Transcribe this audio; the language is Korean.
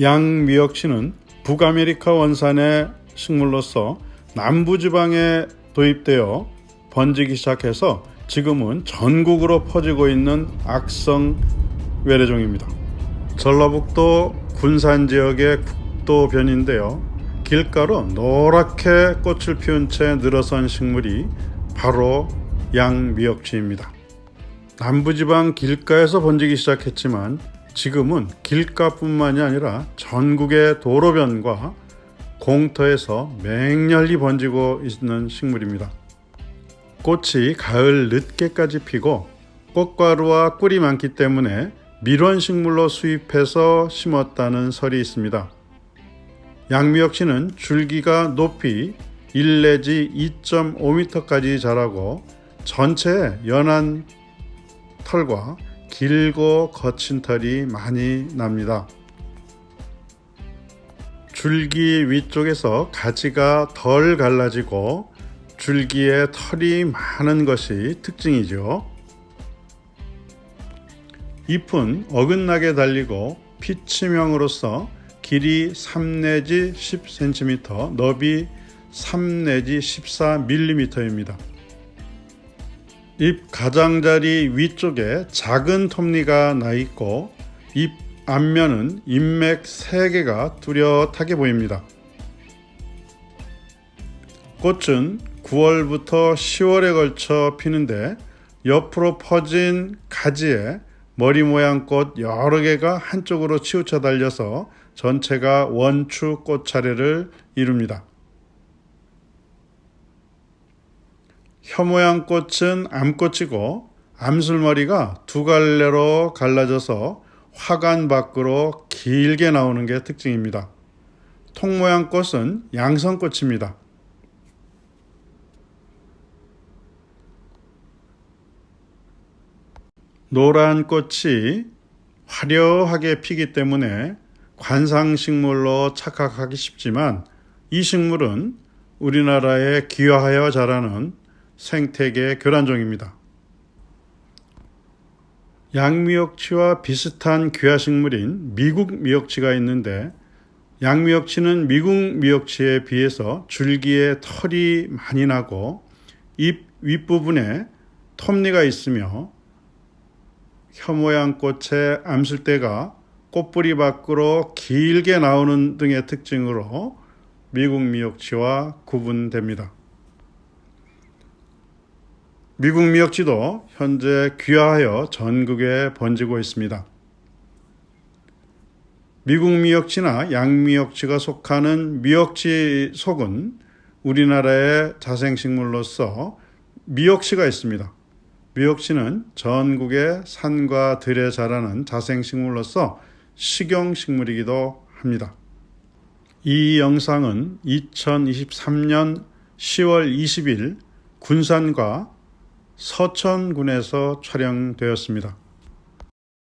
양미역치는 북아메리카 원산의 식물로서 남부지방에 도입되어 번지기 시작해서 지금은 전국으로 퍼지고 있는 악성 외래종입니다. 전라북도 군산 지역의 국도변인데요. 길가로 노랗게 꽃을 피운 채 늘어선 식물이 바로 양미역치입니다. 남부지방 길가에서 번지기 시작했지만 지금은 길가뿐만이 아니라 전국의 도로변과 공터에서 맹렬히 번지고 있는 식물입니다. 꽃이 가을 늦게까지 피고 꽃가루와 꿀이 많기 때문에 밀원 식물로 수입해서 심었다는 설이 있습니다. 양미역치는 줄기가 높이 1 내지 2.5m까지 자라고 전체에 연한 털과 길고 거친 털이 많이 납니다. 줄기 위쪽에서 가지가 덜 갈라지고 줄기에 털이 많은 것이 특징이죠. 잎은 어긋나게 달리고 피치명으로서 길이 3 내지 10cm, 너비 3 내지 14mm입니다. 잎 가장자리 위쪽에 작은 톱니가 나 있고 잎 앞면은 잎맥 3개가 뚜렷하게 보입니다. 꽃은 9월부터 10월에 걸쳐 피는데 옆으로 퍼진 가지에 머리 모양 꽃 여러 개가 한쪽으로 치우쳐 달려서 전체가 원추 꽃차례를 이룹니다. 혀 모양 꽃은 암꽃이고 암술머리가 두 갈래로 갈라져서 화관 밖으로 길게 나오는 게 특징입니다. 통 모양 꽃은 양성꽃입니다. 노란 꽃이 화려하게 피기 때문에 관상식물로 착각하기 쉽지만 이 식물은 우리나라에 귀화하여 자라는 생태계 교란종입니다. 양미역치와 비슷한 귀화식물인 미국 미역치가 있는데 양미역치는 미국 미역치에 비해서 줄기에 털이 많이 나고 잎 윗부분에 톱니가 있으며 혀 모양 꽃의 암술대가 꽃뿌리 밖으로 길게 나오는 등의 특징으로 미국 미역치와 구분됩니다. 미국 미역치도 현재 귀화하여 전국에 번지고 있습니다. 미국 미역치나 양미역치가 속하는 미역치 속은 우리나라의 자생식물로서 미역치가 있습니다. 미역치는 전국의 산과 들에 자라는 자생식물로서 식용식물이기도 합니다. 이 영상은 2023년 10월 20일 군산과 서천군에서 촬영되었습니다.